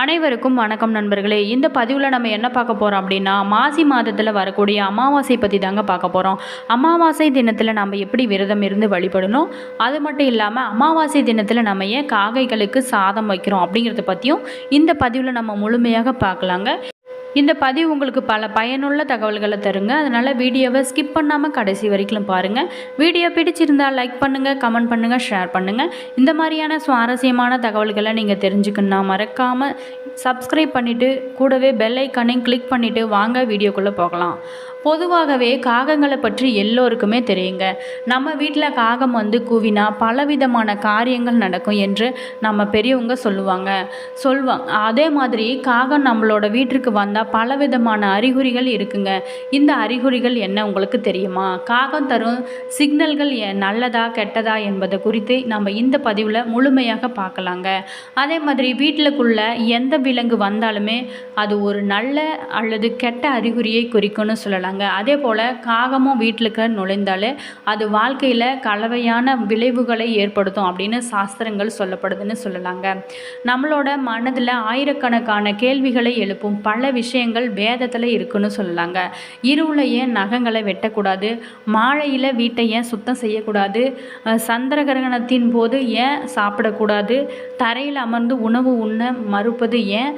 அனைவருக்கும் வணக்கம் நண்பர்களே. இந்த பதிவில் நம்ம என்ன பார்க்க போகிறோம் அப்படின்னா மாசி மாதத்தில் வரக்கூடிய அமாவாசை பற்றி தாங்க பார்க்க போகிறோம் அமாவாசை தினத்தில் நம்ம எப்படி விரதம் இருந்து வழிபடணும்? அது மட்டும் இல்லாமல் அமாவாசை தினத்தில் நம்ம ஏன் காகைகளுக்கு சாதம் வைக்கிறோம் அப்படிங்கிறத பற்றியும் இந்த பதிவில் நம்ம முழுமையாக பார்க்கலாங்க. இந்த பதிவு உங்களுக்கு பல பயனுள்ள தகவல்களை தருங்க. அதனால் வீடியோவை ஸ்கிப் பண்ணாமல் கடைசி வரைக்கும் பாருங்கள் வீடியோ பிடிச்சிருந்தால் லைக் பண்ணுங்கள் கமெண்ட் பண்ணுங்கள் ஷேர் பண்ணுங்கள் இந்த மாதிரியான சுவாரஸ்யமான தகவல்களை நீங்கள் தெரிஞ்சுக்கணுன்னா மறக்காமல் சப்ஸ்கிரைப் பண்ணிவிட்டு கூடவே பெல் ஐக்கானையும் கிளிக் பண்ணிவிட்டு வாங்க வீடியோக்குள்ளே போகலாம். பொதுவாகவே காகங்களை பற்றி எல்லோருக்குமே தெரியுங்க. நம்ம வீட்டில் காகம் வந்து கூவினா பலவிதமான காரியங்கள் நடக்கும் என்று நம்ம பெரியவங்க சொல்லுவாங்க. சொல்வாங்க அதே மாதிரி காகம் நம்மளோட வீட்டிற்கு வந்தால் பலவிதமான அறிகுறிகள் இருக்குங்க. இந்த அறிகுறிகள் என்ன உங்களுக்கு தெரியுமா? காகம் தரும் சிக்னல்கள் எ- நல்லதா கெட்டதா என்பது குறித்து நம்ம இந்த பதிவில் முழுமையாக பார்க்கலாங்க. அதே மாதிரி வீட்டிலுக்குள்ள எந்த விலங்கு வந்தாலுமே அது ஒரு நல்ல அல்லது கெட்ட அறிகுறியை குறிக்கும்னு சொல்லலாங்க. அதே போல் காகமும் வீட்டிலுக்கு நுழைந்தாலே அது வாழ்க்கையில் கலவையான விளைவுகளை ஏற்படுத்தும் அப்படின்னு சாஸ்திரங்கள் சொல்லப்படுதுன்னு சொல்லலாங்க. நம்மளோட மனதில் ஆயிரக்கணக்கான கேள்விகளை எழுப்பும் பல விஷயங்கள் வேதத்தில் இருக்குன்னு சொல்லலாங்க. இருளையே நகங்களை வெட்டக்கூடாது மாழையில் வீட்டை ஏன் சுத்தம் செய்யக்கூடாது சந்திர கிரகணத்தின் போது ஏன் சாப்பிடக்கூடாது தரையில் அமர்ந்து உணவு உண்ண மறுப்பது ஏன்?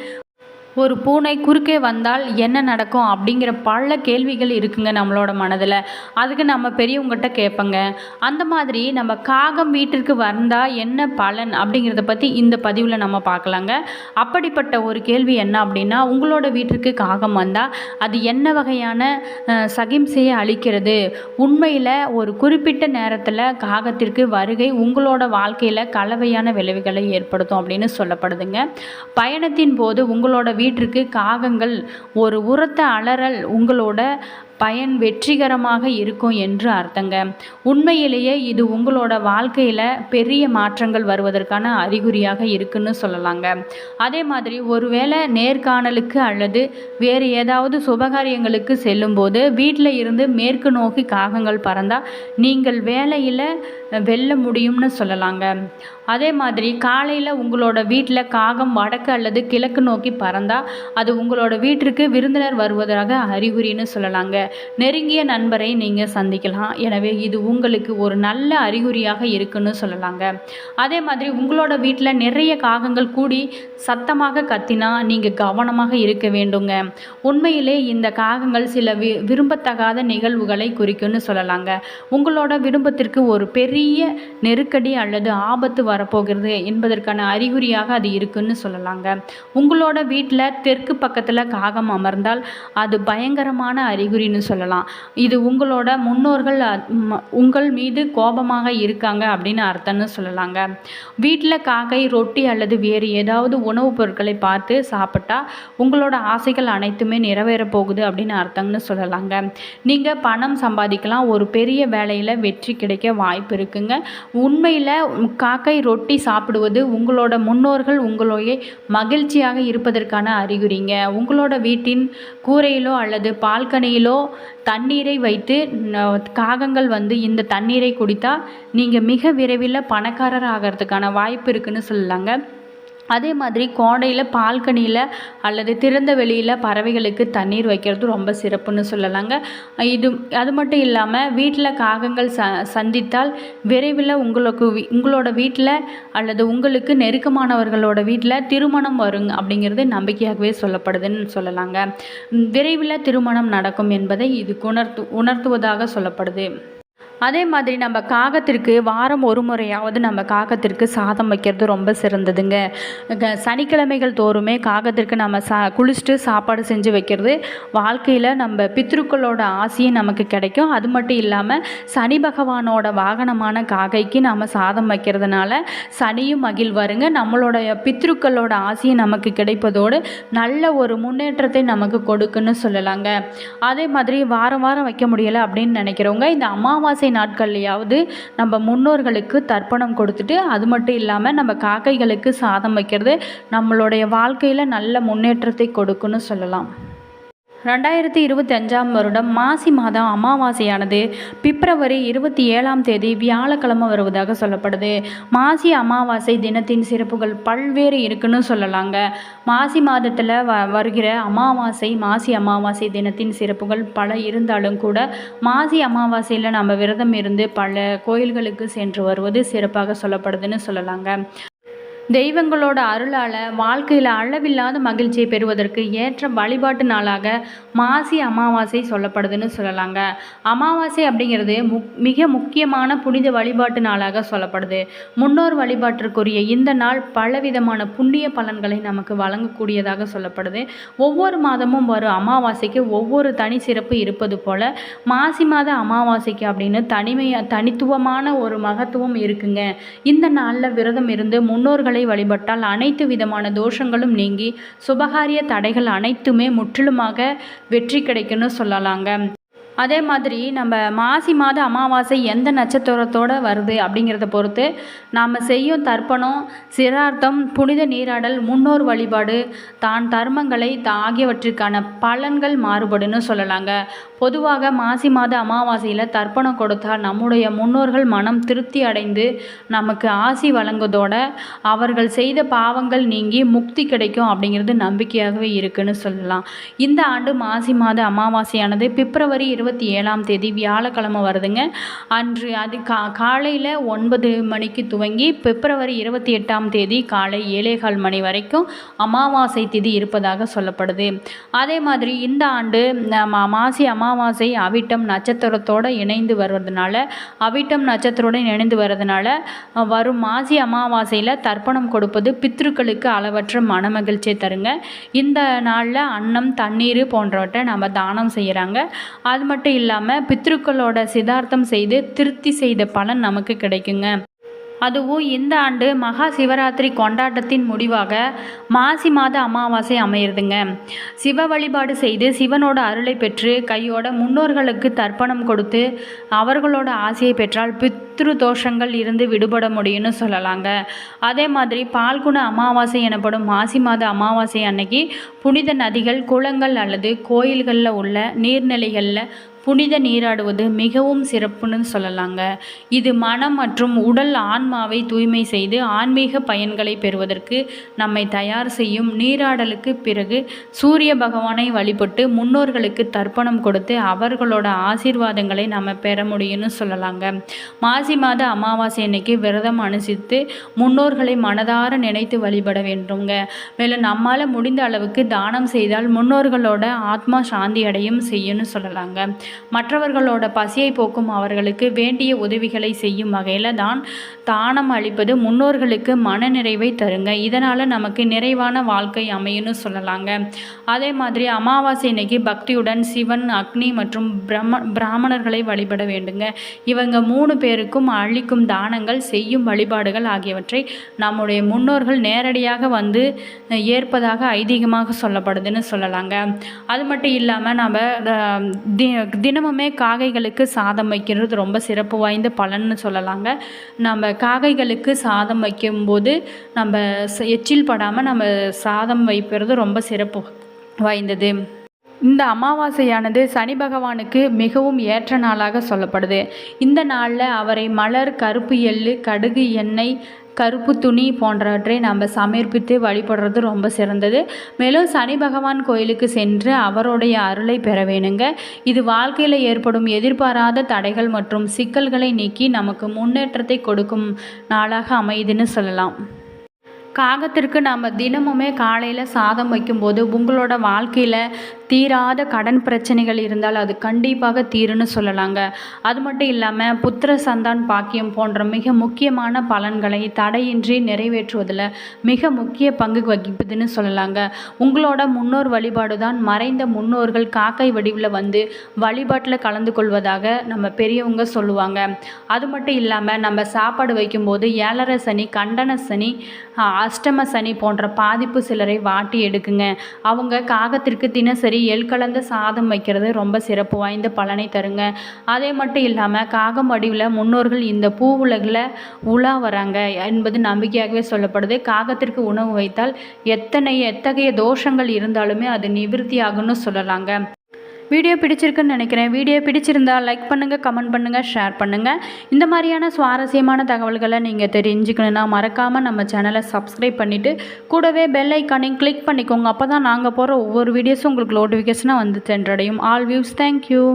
ஒரு பூனை குறுக்கே வந்தால் என்ன நடக்கும் அப்படிங்கிற பல கேள்விகள் இருக்குங்க நம்மளோட மனதில். அதுக்கு நம்ம பெரியவங்ககிட்ட கேட்பங்க அந்த மாதிரி நம்ம காகம் வீட்டிற்கு வந்தால் என்ன பலன் அப்படிங்கிறத பற்றி இந்த பதிவில் நம்ம பார்க்கலாங்க. அப்படிப்பட்ட ஒரு கேள்வி என்ன அப்படின்னா உங்களோட வீட்டிற்கு காகம் வந்தால் அது என்ன வகையான சகிம்சையை அளிக்கிறது? உண்மையில் ஒரு குறிப்பிட்ட நேரத்தில் காகத்திற்கு வருகை உங்களோட வாழ்க்கையில் கலவையான விளைவுகளை ஏற்படுத்தும் அப்படின்னு சொல்லப்படுதுங்க. பயணத்தின் போது உங்களோட வீட்டிற்கு காகங்கள் ஒரு உரத்த அலறல் உங்களோட பயன் வெற்றிகரமாக இருக்கும் என்று அர்த்தங்க. உண்மையிலேயே இது உங்களோட வாழ்க்கையில் பெரிய மாற்றங்கள் வருவதற்கான அறிகுறியாக இருக்குன்னு சொல்லலாங்க. அதே மாதிரி ஒருவேளை நேர்காணலுக்கு அல்லது வேறு ஏதாவது சுபகாரியங்களுக்கு செல்லும்போது வீட்டில் இருந்து மேற்கு நோக்கி காகங்கள் பறந்தால் நீங்கள் வேலையில் வெல்ல முடியும்னு சொல்லலாங்க. அதே மாதிரி காலையில் உங்களோட வீட்டில் காகம் வடக்கு அல்லது கிழக்கு நோக்கி பறந்தால் அது உங்களோட வீட்டிற்கு விருந்தினர் வருவதாக அறிகுறின்னு சொல்லலாங்க. நெருங்கிய நண்பரை நீங்கள் சந்திக்கலாம். எனவே இது உங்களுக்கு ஒரு நல்ல அறிகுறியாக இருக்குன்னு சொல்லலாங்க. அதே மாதிரி உங்களோட வீட்டில் நிறைய காகங்கள் கூடி சத்தமாக கத்தினா நீங்கள் கவனமாக இருக்க வேண்டுங்க. உண்மையிலே இந்த காகங்கள் சில வி விரும்பத்தகாத நிகழ்வுகளை குறிக்கும்னு சொல்லலாங்க. உங்களோட விரும்பத்திற்கு ஒரு பெரிய நெருக்கடி அல்லது ஆபத்து வரப்போகிறது என்பதற்கான அறிகுறியாக அது இருக்குன்னு சொல்லலாங்க. உங்களோட வீட்டில் தெற்கு பக்கத்தில் காகம் அமர்ந்தால் அது பயங்கரமான அறிகுறின்னு சொல்லலாம். இது உங்களோட முன்னோர்கள் உங்கள் மீது கோபமாக இருக்காங்க அப்படின்னு அர்த்தம்னு சொல்லலாங்க. வீட்டில் காக்கை ரொட்டி அல்லது வேறு ஏதாவது உணவுப் பொருட்களை பார்த்து சாப்பிட்டா உங்களோட ஆசைகள் அனைத்துமே நிறைவேறப் போகுது அப்படின்னு அர்த்தம்னு சொல்லலாங்க. நீங்கள் பணம் சம்பாதிக்கலாம். ஒரு பெரிய வேலையில் வெற்றி கிடைக்க வாய்ப்பு இருக்குங்க. உண்மையில் காக்கை ரொட்டி சாப்பிடுவது உங்களோட முன்னோர்கள் உங்களுடைய மகிழ்ச்சியாக இருப்பதற்கான அறிகுறிங்க. உங்களோட வீட்டின் கூரையிலோ அல்லது பால்கனியிலோ தண்ணீரை வைத்து காகங்கள் வந்து இந்த தண்ணீரை குடித்தா நீங்கள் மிக விரைவில் பணக்காரர் ஆகிறதுக்கான வாய்ப்பு இருக்குன்னு சொல்லலாங்க. அதே மாதிரி கோடையில் பால்கனியில் அல்லது திறந்த வெளியில் பறவைகளுக்கு தண்ணீர் வைக்கிறது ரொம்ப சிறப்புன்னு சொல்லலாங்க. இது அது மட்டும் இல்லாமல் வீட்டில் காகங்கள் ச சந்தித்தால் விரைவில் உங்களுக்கு உங்களோட வீட்டில் அல்லது உங்களுக்கு நெருக்கமானவர்களோட வீட்டில் திருமணம் வருங்க அப்படிங்கிறது நம்பிக்கையாகவே சொல்லப்படுதுன்னு சொல்லலாங்க. விரைவில் திருமணம் நடக்கும் என்பதை இது உணர்த்து உணர்த்துவதாக சொல்லப்படுது. அதே மாதிரி நம்ம காகத்திற்கு வாரம் ஒரு முறையாவது நம்ம காகத்திற்கு சாதம் வைக்கிறது ரொம்ப சிறந்ததுங்க. சனிக்கிழமைகள் தோறுமே காகத்திற்கு நம்ம சா குளிச்சுட்டு சாப்பாடு செஞ்சு வைக்கிறது வாழ்க்கையில் நம்ம பித்ருக்களோட ஆசையும் நமக்கு கிடைக்கும். அது மட்டும் இல்லாமல் சனி பகவானோட வாகனமான காகைக்கு நம்ம சாதம் வைக்கிறதுனால சனியும் மகிழ்வாருங்க. நம்மளோட பித்ருக்களோட ஆசையும் நமக்கு கிடைப்பதோடு நல்ல ஒரு முன்னேற்றத்தை நமக்கு கொடுக்குன்னு சொல்லலாங்க. அதே மாதிரி வாரம் வாரம் வைக்க முடியலை அப்படின்னு நினைக்கிறவங்க இந்த அமாவாசை நாட்கள்லையாவது நம்ம முன்னோர்களுக்கு தர்ப்பணம் கொடுத்துட்டு அது மட்டும் இல்லாமல் நம்ம காக்கைகளுக்கு சாதம் வைக்கிறது நம்மளுடைய வாழ்க்கையில் நல்ல முன்னேற்றத்தை கொடுக்குன்னு சொல்லலாம். ரெண்டாயிரத்தி இருபத்தி அஞ்சாம் வருடம் மாசி மாதம் அமாவாசையானது பிப்ரவரி இருபத்தி ஏழாம் தேதி வியாழக்கிழமை வருவதாக சொல்லப்படுது. மாசி அமாவாசை தினத்தின் சிறப்புகள் பல்வேறு இருக்குன்னு சொல்லலாங்க. மாசி மாதத்தில் வ வருகிற அமாவாசை மாசி அமாவாசை தினத்தின் சிறப்புகள் பல இருந்தாலும் கூட மாசி அமாவாசையில் நம்ம விரதம் இருந்து பல கோயில்களுக்கு சென்று வருவது சிறப்பாக சொல்லப்படுதுன்னு சொல்லலாங்க. தெய்வங்களோட அருளால் வாழ்க்கையில் அளவில்லாத மகிழ்ச்சியை பெறுவதற்கு ஏற்ற வழிபாட்டு நாளாக மாசி அமாவாசை சொல்லப்படுதுன்னு சொல்லலாங்க. அமாவாசை அப்படிங்கிறது முக் மிக முக்கியமான புனித வழிபாட்டு நாளாக சொல்லப்படுது. முன்னோர் வழிபாட்டிற்குரிய இந்த நாள் பலவிதமான புண்ணிய பலன்களை நமக்கு வழங்கக்கூடியதாக சொல்லப்படுது. ஒவ்வொரு மாதமும் வரும் அமாவாசைக்கு ஒவ்வொரு தனி சிறப்பு இருப்பது போல மாசி மாத அமாவாசைக்கு அப்படின்னு தனிமையாக தனித்துவமான ஒரு மகத்துவம் இருக்குங்க. இந்த நாளில் விரதம் இருந்து முன்னோர்களை வழிபட்டால் அனைத்து விதமான தோஷங்களும் நீங்கி சுபகாரிய தடைகள் அனைத்துமே முற்றிலுமாக வெற்றி கிடைக்கும்னு சொல்லலாங்க. அதே மாதிரி நம்ம மாசி மாத அமாவாசை எந்த நட்சத்திரத்தோடு வருது அப்படிங்கிறத பொறுத்து நாம் செய்யும் தர்ப்பணம் சிரார்த்தம் புனித நீராடல் முன்னோர் வழிபாடு தான் தர்மங்களை தா- ஆகியவற்றிற்கான பலன்கள் மாறுபடுன்னு சொல்லலாங்க. பொதுவாக மாசி மாத அமாவாசையில் தர்ப்பணம் கொடுத்தால் நம்முடைய முன்னோர்கள் மனம் திருப்தி அடைந்து நமக்கு ஆசி வழங்குவதோட அவர்கள் செய்த பாவங்கள் நீங்கி முக்தி கிடைக்கும் அப்படிங்கிறது நம்பிக்கையாகவே இருக்குன்னு சொல்லலாம். இந்த ஆண்டு மாசி மாத அமாவாசையானது பிப்ரவரி இருபத்தி ஏழாம் தேதி வியாழக்கிழமை வருதுங்க. அன்று அது கா காலையில் ஒன்பது மணிக்கு துவங்கி பிப்ரவரி இருபத்தி எட்டாம் தேதி காலை ஏழேகால் மணி வரைக்கும் அமாவாசை திதி இருப்பதாக சொல்லப்படுது. அதே மாதிரி இந்த ஆண்டு மாசி அமாவாசை அவிட்டம் நட்சத்திரத்தோடு இணைந்து வருவதனால அவிட்டம் நட்சத்திரத்துடன் இணைந்து வர்றதுனால வரும் மாசி அமாவாசையில் தர்ப்பணம் கொடுப்பது பித்ருக்களுக்கு அளவற்ற மனமகிழ்ச்சியை தருங்க. இந்த நாளில் அன்னம் தண்ணீர் போன்றவற்றை நம்ம தானம் செய்கிறாங்க அது மட்டும் இல்லாமல் பித்ருக்களோட சிதார்த்தம் செய்து திருப்தி செய்த பலன் நமக்கு கிடைக்குங்க. அதுவும் இந்த ஆண்டு மகா சிவராத்திரி கொண்டாட்டத்தின் முடிவாக மாசி மாத அமாவாசை அமையிறதுங்க. சிவ வழிபாடு செய்து சிவனோட அருளை பெற்று கையோட முன்னோர்களுக்கு தர்ப்பணம் கொடுத்து அவர்களோட ஆசையை பெற்றால் பித்ரு தோஷங்கள் இருந்து விடுபட முடியும்னு சொல்லலாங்க. அதே மாதிரி பால்குண அமாவாசை எனப்படும் மாசி மாத அமாவாசை அன்னைக்கு புனித நதிகள் குளங்கள் அல்லது கோயில்களில் உள்ள நீர்நிலைகளில் புனித நீராடுவது மிகவும் சிறப்புன்னு சொல்லலாங்க. இது மனம் மற்றும் உடல் ஆன்மாவை தூய்மை செய்து ஆன்மீக பயன்களை பெறுவதற்கு நம்மை தயார் செய்யும் நீராடலுக்கு பிறகு சூரிய பகவானை வழிபட்டு முன்னோர்களுக்கு தர்ப்பணம் கொடுத்து அவர்களோட ஆசீர்வாதங்களை நம்ம பெற முடியும்னு சொல்லலாங்க. மாசி மாத அமாவாசை அன்னைக்கு விரதம் அனுசித்து முன்னோர்களை மனதார நினைத்து வழிபட வேண்டுங்க. மேலும் நம்மால் முடிந்த அளவுக்கு தானம் செய்தால் முன்னோர்களோட ஆத்மா சாந்தி அடையும் செய்யும்னு சொல்லலாங்க. மற்றவர்களோட பசியை போக்கும் அவர்களுக்கு வேண்டிய உதவிகளை செய்யும் வகையில் தான் தானம் அளிப்பது முன்னோர்களுக்கு மனநிறைவை தருங்க. இதனால் நமக்கு நிறைவான வாழ்க்கை அமையும்னு சொல்லலாங்க. அதே மாதிரி அமாவாசை இன்னைக்கு பக்தியுடன் சிவன் அக்னி மற்றும் பிரம்ம பிராமணர்களை வழிபட வேண்டுங்க. இவங்க மூணு பேருக்கும் அளிக்கும் தானங்கள் செய்யும் வழிபாடுகள் ஆகியவற்றை நம்முடைய முன்னோர்கள் நேரடியாக வந்து ஏற்பதாக ஐதீகமாக சொல்லப்படுதுன்னு சொல்லலாங்க. அது மட்டும் இல்லாமல் நம்ம தி தினமுமே காகைகளுக்கு சாதம் வைக்கிறது ரொம்ப சிறப்பு வாய்ந்த பலன்னு சொல்லலாங்க. நம்ம காகைகளுக்கு சாதம் வைக்கும்போது நம்ம எச்சில் படாமல் நம்ம சாதம் வைக்கிறது ரொம்ப சிறப்பு வாய்ந்தது. இந்த அமாவாசையானது சனி பகவானுக்கு மிகவும் ஏற்ற நாளாக சொல்லப்படுது. இந்த நாளில் அவரை மலர் கருப்பு எள்ளு கடுகு எண்ணெய் கருப்பு துணி போன்றவற்றை நம்ம சமர்ப்பித்து வழிபடுறது ரொம்ப சிறந்தது. மேலும் சனி பகவான் கோயிலுக்கு சென்று அவருடைய அருளை பெற வேணுங்க. இது வாழ்க்கையில் ஏற்படும் எதிர்பாராத தடைகள் மற்றும் சிக்கல்களை நீக்கி நமக்கு முன்னேற்றத்தை கொடுக்கும் நாளாக அமையுதுன்னு சொல்லலாம். காகத்திற்கு நம்ம தினமுமே காலையில் சாதம் வைக்கும்போது உங்களோட வாழ்க்கையில் தீராத கடன் பிரச்சனைகள் இருந்தால் அது கண்டிப்பாக தீருன்னு சொல்லலாங்க. அது மட்டும் இல்லாமல் புத்திர சந்தான் பாக்கியம் போன்ற மிக முக்கியமான பலன்களை தடையின்றி நிறைவேற்றுவதில் மிக முக்கிய பங்கு வகிப்பதுன்னு சொல்லலாங்க. உங்களோட முன்னோர் வழிபாடு தான் மறைந்த முன்னோர்கள் காக்கை வடிவில் வந்து வழிபாட்டில் கலந்து கொள்வதாக நம்ம பெரியவங்க சொல்லுவாங்க. அது மட்டும் இல்லாமல் நம்ம சாப்பாடு வைக்கும்போது ஏழரை சனி கண்டன சனி அஷ்டம சனி போன்ற பாதிப்பு சிலரை வாட்டி எடுக்குங்க. அவங்க காகத்திற்கு தினசரி எள் கலந்த சாதம் வைக்கிறது ரொம்ப சிறப்பு வாய்ந்த பலனை தருங்க. அதே மட்டும் இல்லாமல் காகம் வடிவில் முன்னோர்கள் இந்த பூ உலகில் உலா வராங்க என்பது நம்பிக்கையாகவே சொல்லப்படுது. காகத்திற்கு உணவு வைத்தால் எத்தனை எத்தகைய தோஷங்கள் இருந்தாலுமே அது நிவிருத்தி ஆகும்னு சொல்லலாங்க. வீடியோ பிடிச்சிருக்குன்னு நினைக்கிறேன். வீடியோ பிடிச்சிருந்தால் லைக் பண்ணுங்கள் கமெண்ட் பண்ணுங்கள் ஷேர் பண்ணுங்கள் இந்த மாதிரியான சுவாரஸ்யமான தகவல்களை நீங்கள் தெரிஞ்சுக்கணுன்னா மறக்காமல் நம்ம சேனலை சப்ஸ்கிரைப் பண்ணிவிட்டு கூடவே பெல் ஐக்கானையும் கிளிக் பண்ணிக்கோங்க. அப்போ தான் நாங்கள் போகிற ஒவ்வொரு வீடியோஸும் உங்களுக்கு நோட்டிஃபிகேஷனாக வந்து சென்றடையும் ஆல் வியூஸ் தேங்க்யூ